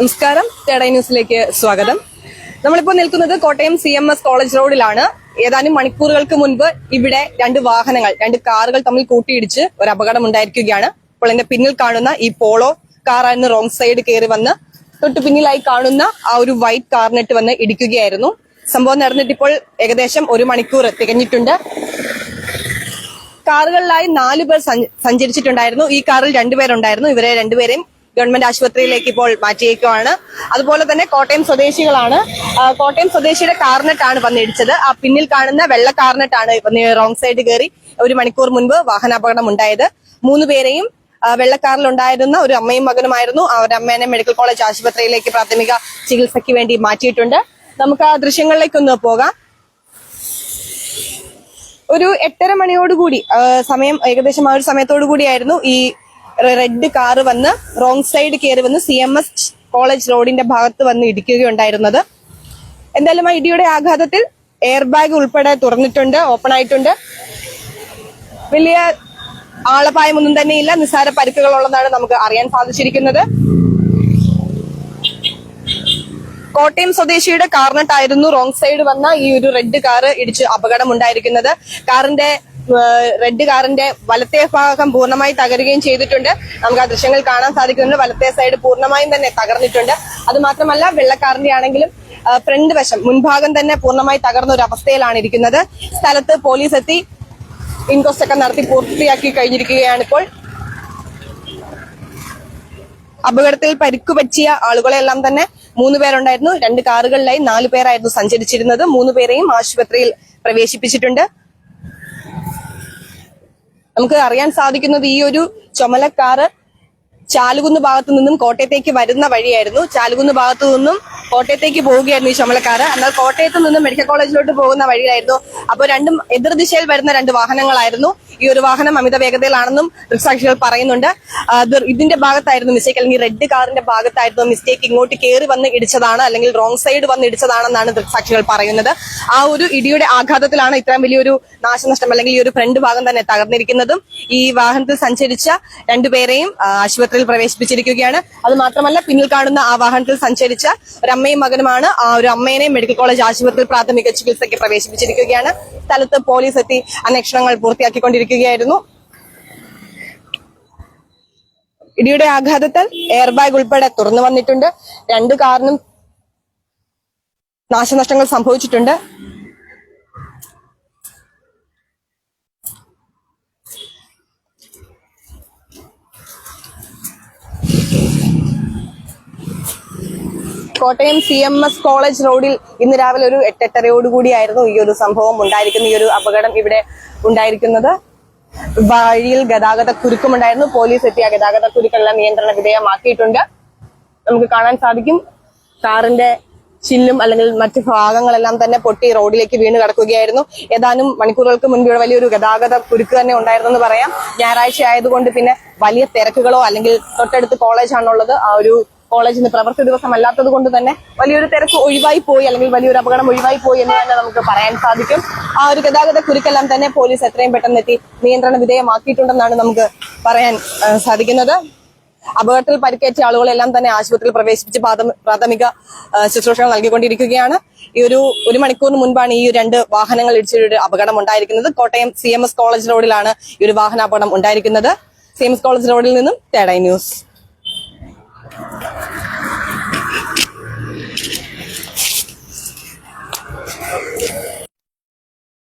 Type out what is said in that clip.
നമസ്കാരം. തേടൈ ന്യൂസിലേക്ക് സ്വാഗതം. നമ്മളിപ്പോൾ നിൽക്കുന്നത് Kottayam C M S college റോഡിലാണ് ഏതാനും മണിക്കൂറുകൾക്ക് മുൻപ് ഇവിടെ രണ്ട് വാഹനങ്ങൾ രണ്ട് കാറുകൾ തമ്മിൽ കൂട്ടിയിടിച്ച് ഒരു അപകടം ഉണ്ടായിരിക്കുകയാണ്. അപ്പോൾ എന്റെ പിന്നിൽ കാണുന്ന ഈ പോളോ കാറായിരുന്നു റോങ് സൈഡ് കയറി വന്ന് തൊട്ട് പിന്നിലായി കാണുന്ന ആ ഒരു വൈറ്റ് കാറിനിട്ട് വന്ന് ഇടിക്കുകയായിരുന്നു. സംഭവം നടന്നിട്ട് ഇപ്പോൾ ഏകദേശം ഒരു മണിക്കൂർ തികഞ്ഞിട്ടുണ്ട്. കാറുകളിലായി നാല് പേർ സഞ്ച- സഞ്ചരിച്ചിട്ടുണ്ടായിരുന്നു. ഈ കാറിൽ രണ്ടുപേരുണ്ടായിരുന്നു. ഇവരെ രണ്ടുപേരെയും ഗവൺമെന്റ് ആശുപത്രിയിലേക്ക് ഇപ്പോൾ മാറ്റിയേക്കുവാണ്. അതുപോലെ തന്നെ കോട്ടയം സ്വദേശികളാണ്. കോട്ടയം സ്വദേശിയുടെ കാർനെട്ടാണ് വന്നിടിച്ചത്. ആ പിന്നിൽ കാണുന്ന വെള്ള കാർനെട്ടാണ് റോങ് സൈഡ് കയറി ഒരു മണിക്കൂർ മുൻപ് വാഹനാപകടം ഉണ്ടായത്. മൂന്ന് പേരെയും ഉണ്ടായിരുന്ന ഒരു അമ്മയും മകനുമായിരുന്നു. അമ്മേനെ മെഡിക്കൽ കോളേജ് ആശുപത്രിയിലേക്ക് പ്രാഥമിക ചികിത്സയ്ക്ക് വേണ്ടി മാറ്റിയിട്ടുണ്ട്. നമുക്ക് ആ ദൃശ്യങ്ങളിലേക്കൊന്ന് പോകാം. ഒരു എട്ടര മണിയോടുകൂടി സമയം ഏകദേശം ആ ഒരു സമയത്തോടു കൂടിയായിരുന്നു ഈ റെഡ് കാറ് വന്ന് റോങ് സൈഡ് കയറി വന്ന് സി എം എസ് കോളേജ് റോഡിന്റെ ഭാഗത്ത് വന്ന് ഇടിക്കുകയുണ്ടായിരുന്നത്. എന്തായാലും ആ ഇടിയുടെ ആഘാതത്തിൽ എയർ ബാഗ് ഉൾപ്പെടെ തുറന്നിട്ടുണ്ട് ഓപ്പൺ ആയിട്ടുണ്ട്. വലിയ ആളപായമൊന്നും തന്നെയില്ല നിസ്സാര പരിക്കുകളുള്ളതാണ് നമുക്ക് അറിയാൻ സാധിച്ചിരിക്കുന്നത്. കോട്ടയം സ്വദേശിയുടെ കാറിനട്ടായിരുന്നു റോങ് സൈഡ് വന്ന ഈ ഒരു റെഡ് കാറ് ഇടിച്ച് അപകടം ഉണ്ടായിരിക്കുന്നത് കാറിന്റെ റെഡ് കാറിന്റെ വലത്തെ ഭാഗം പൂർണമായി തകരുകയും ചെയ്തിട്ടുണ്ട്. നമുക്ക് ആ ദൃശ്യങ്ങൾ കാണാൻ സാധിക്കുന്നുണ്ട്. വലത്തെ സൈഡ് പൂർണമായും തന്നെ തകർന്നിട്ടുണ്ട്. അത് മാത്രമല്ല വെള്ളക്കാറിന്റെ ആണെങ്കിലും ഫ്രണ്ട് വശം മുൻഭാഗം തന്നെ പൂർണമായി തകർന്ന ഒരു അവസ്ഥയിലാണ് ഇരിക്കുന്നത്. സ്ഥലത്ത് പോലീസ് എത്തി ഇൻക്വസ്റ്റ് ഒക്കെ നടത്തി പൂർത്തിയാക്കി കഴിഞ്ഞിരിക്കുകയാണ് ഇപ്പോൾ. അപകടത്തിൽ പരിക്കു പറ്റിയ ആളുകളെല്ലാം തന്നെ മൂന്ന് പേരുണ്ടായിരുന്നു. രണ്ട് കാറുകളിലായി നാലു പേരായിരുന്നു സഞ്ചരിച്ചിരുന്നത്. മൂന്ന് പേരെയും ആശുപത്രിയിൽ പ്രവേശിപ്പിച്ചിട്ടുണ്ട്. നമുക്ക് അറിയാൻ സാധിക്കുന്നത് ഈ ഒരു ചുമലക്കാറ് ചാലുകുന്ന് ഭാഗത്തു നിന്നും കോട്ടയത്തേക്ക് വരുന്ന വഴിയായിരുന്നു. ചാലുകുന്ന് ഭാഗത്തു നിന്നും കോട്ടയത്തേക്ക് പോവുകയായിരുന്നു ഈ ചുമലക്കാറ് എന്നാൽ കോട്ടയത്ത് നിന്ന് മെഡിക്കൽ കോളേജിലോട്ട് പോകുന്ന വഴിയായിരുന്നു അപ്പോൾ രണ്ടും എതിർദിശയിൽ വരുന്ന രണ്ട് വാഹനങ്ങളായിരുന്നു. ഈ ഒരു വാഹനം അമിത വേഗതയിലാണെന്നും ദൃക്സാക്ഷികൾ പറയുന്നുണ്ട്. ഇതിന്റെ ഭാഗത്തായിരുന്നു മിസ്റ്റേക്ക് അല്ലെങ്കിൽ റെഡ് കാറിന്റെ ഭാഗത്തായിരുന്നു മിസ്റ്റേക്ക് ഇങ്ങോട്ട് കയറി വന്ന് ഇടിച്ചതാണ് അല്ലെങ്കിൽ റോങ് സൈഡ് വന്ന് ഇടിച്ചതാണെന്നാണ് ദൃക്സാക്ഷികൾ പറയുന്നത്. ആ ഒരു ഇടിയുടെ ആഘാതത്തിലാണ് ഇത്രയും വലിയൊരു നാശനഷ്ടം അല്ലെങ്കിൽ ഈ ഒരു ഫ്രണ്ട് ഭാഗം തന്നെ തകർന്നിരിക്കുന്നതും. ഈ വാഹനത്തിൽ സഞ്ചരിച്ച രണ്ടുപേരെയും ആശുപത്രിയിൽ പ്രവേശിപ്പിച്ചിരിക്കുകയാണ്. അത് മാത്രമല്ല പിന്നിൽ കാണുന്ന ആ വാഹനത്തിൽ സഞ്ചരിച്ച ഒരു അമ്മയും മകനുമാണ്. ആ ഒരു അമ്മേനെയും മെഡിക്കൽ കോളേജ് ആശുപത്രിയിൽ പ്രാഥമിക ചികിത്സയ്ക്ക് പ്രവേശിപ്പിച്ചിരിക്കുകയാണ്. സ്ഥലത്ത് പോലീസ് എത്തി അന്വേഷണങ്ങൾ പൂർത്തിയാക്കിക്കൊണ്ടിരിക്കുകയായിരുന്നു. ഇടിയുടെ ആഘാതത്തിൽ എയർ ബാഗ് ഉൾപ്പെടെ തുറന്നു വന്നിട്ടുണ്ട്. രണ്ട് കാറിനും നാശനഷ്ടങ്ങൾ സംഭവിച്ചിട്ടുണ്ട്. Kottayam C M S college റോഡിൽ ഇന്ന് രാവിലെ ഒരു എട്ടെട്ടരയോടുകൂടിയായിരുന്നു ഈ ഒരു സംഭവം ഉണ്ടായിരിക്കുന്ന ഈ ഒരു അപകടം ഇവിടെ ഉണ്ടായിരിക്കുന്നത്. വഴിയിൽ ഗതാഗത കുരുക്കുമുണ്ടായിരുന്നു പോലീസ് എത്തിയ ഗതാഗത കുരുക്കെല്ലാം നിയന്ത്രണ വിധേയമാക്കിയിട്ടുണ്ട്. നമുക്ക് കാണാൻ സാധിക്കും. കാറിന്റെ ചില്ലും അല്ലെങ്കിൽ മറ്റു ഭാഗങ്ങളെല്ലാം തന്നെ പൊട്ടി റോഡിലേക്ക് വീണ് കിടക്കുകയായിരുന്നു. ഏതാനും മണിക്കൂറുകൾക്ക് മുൻപ് ഇവിടെ വലിയൊരു ഗതാഗത കുരുക്ക് തന്നെ ഉണ്ടായിരുന്നു എന്ന് പറയാം. ഞായറാഴ്ച ആയതുകൊണ്ട് പിന്നെ വലിയ തിരക്കുകളോ അല്ലെങ്കിൽ തൊട്ടടുത്ത് കോളേജാണുള്ളത് ആ ഒരു കോളേജ് ഇന്ന് പ്രവൃത്തി ദിവസം അല്ലാത്തത് കൊണ്ട് തന്നെ വലിയൊരു തിരക്ക് ഒഴിവായി പോയി അല്ലെങ്കിൽ വലിയൊരു അപകടം ഒഴിവായി പോയി എന്ന് തന്നെ നമുക്ക് പറയാൻ സാധിക്കും. ആ ഒരു ഗതാഗത കുരുക്കെല്ലാം തന്നെ പോലീസ് എത്രയും പെട്ടെന്ന് എത്തി നിയന്ത്രണ വിധേയമാക്കിയിട്ടുണ്ടെന്നാണ് നമുക്ക് പറയാൻ സാധിക്കുന്നത്. അപകടത്തിൽ പരിക്കേറ്റ ആളുകളെല്ലാം തന്നെ ആശുപത്രിയിൽ പ്രവേശിപ്പിച്ച് പ്രാഥമിക ശുശ്രൂഷകൾ നൽകിക്കൊണ്ടിരിക്കുകയാണ്. ഈ ഒരു ഒരു മണിക്കൂറിന് മുൻപാണ് ഈ രണ്ട് വാഹനങ്ങൾ ഇടിച്ചൊരു അപകടം ഉണ്ടായിരിക്കുന്നത്. കോട്ടയം സി കോളേജ് റോഡിലാണ് ഈ ഒരു വാഹനാപകടം ഉണ്ടായിരിക്കുന്നത്. സി കോളേജ് റോഡിൽ നിന്നും തേടൈ ന്യൂസ്.